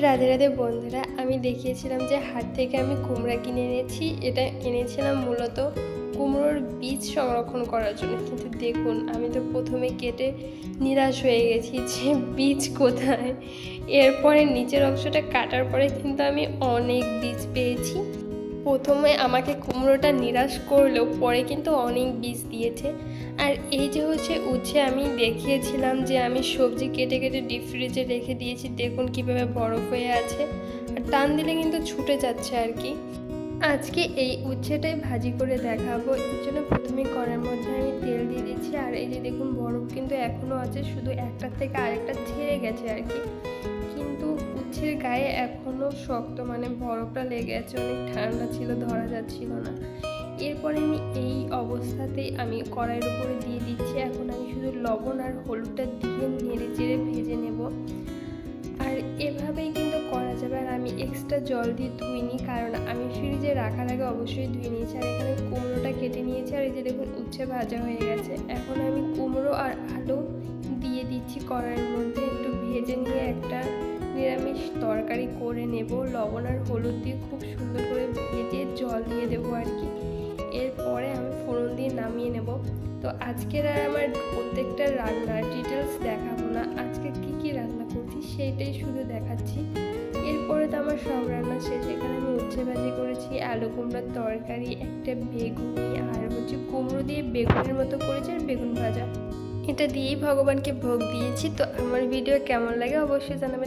রাধে রাধে বন্ধুরা, আমি দেখিয়েছিলাম যে হাট থেকে আমি কুমড়া কিনে এনেছি। এটা এনেছিলাম মূলত কুমড়োর বীজ সংরক্ষণ করার জন্য। কিন্তু দেখুন, আমি তো প্রথমে কেটে নিরাশ হয়ে গেছি যে বীজ কোথায়? এরপরে নিচের অংশটা কাটার পরে কিন্তু আমি অনেক বীজ পেয়েছি। প্রথমে আমাকে কুমড়োটা নিরাশ করলেও পরে কিন্তু অনেক বীজ দিয়েছে। আর এই যে হচ্ছে উচ্ছে, আমি দেখিয়েছিলাম যে আমি সবজি কেটে কেটে ডিপ ফ্রিজে রেখে দিয়েছি, দেখুন কীভাবে বরফ হয়ে আছে। আর টান দিলে কিন্তু ছুটে যাচ্ছে আর কি। আজকে এই উচ্ছেটাই ভাজি করে দেখাবো, এর জন্য প্রথমে কড়ার মধ্যে আমি তেল দিয়ে দিচ্ছি। এই যে দেখুন বরফ কিন্তু এখনও আছে, শুধু একটার থেকে আরেকটা ছেড়ে গেছে আর কি। কিন্তু উচ্ছের গায়ে এখনও শক্ত মানে বরফটা লেগে আছে, অনেক ঠান্ডা ছিল, ধরা যাচ্ছিল না। এরপরে আমি এই অবস্থাতেই আমি কড়াইয়ের উপরে দিয়ে দিচ্ছি। এখন আমি শুধু লবণ আর হলুদটা দিয়ে নেড়ে চেড়ে ভেজে নেব। আর এভাবেই আমি এক্সট্রা জল দিয়ে ধুইনি কারণ আমি ফ্রিজে রাখার আগে অবশ্যই ধুয়ে নিয়েছি। আর এখানে কুমড়োটা কেটে নিয়েছি, আর এই যে দেখুন উচ্ছে ভাজা হয়ে গেছে। এখন আমি কুমড়ো আর আলু দিয়ে দিচ্ছি কড়াইয়ের মধ্যে। একটু ভেজে নিয়ে একটা নিরামিষ তরকারি করে নেব। লবণ আর হলুদ দিয়ে খুব সুন্দর করে ভেজে জল দিয়ে দেবো আর কি। এরপরে আমি ফোড়ন দিয়ে নামিয়ে নেব। তো আজকের আর আমার প্রত্যেকটা রান্নার ডিটেলস দেখাবো। সেইটাই শুধু দেখাচ্ছি। এরপরে তো আমার সব রান্না শেষ। এখানে আমি উচ্ছে ভাজি করেছি, আলু কুমড়ার তরকারি, একটা বেগুনি, আর হচ্ছে কুমড়ো দিয়ে বেগুনের মতো করেছি আর বেগুন ভাজা। এটা দিয়েই ভগবানকে ভোগ দিয়েছি। তো আমার ভিডিও কেমন লাগে অবশ্যই জানাবেন।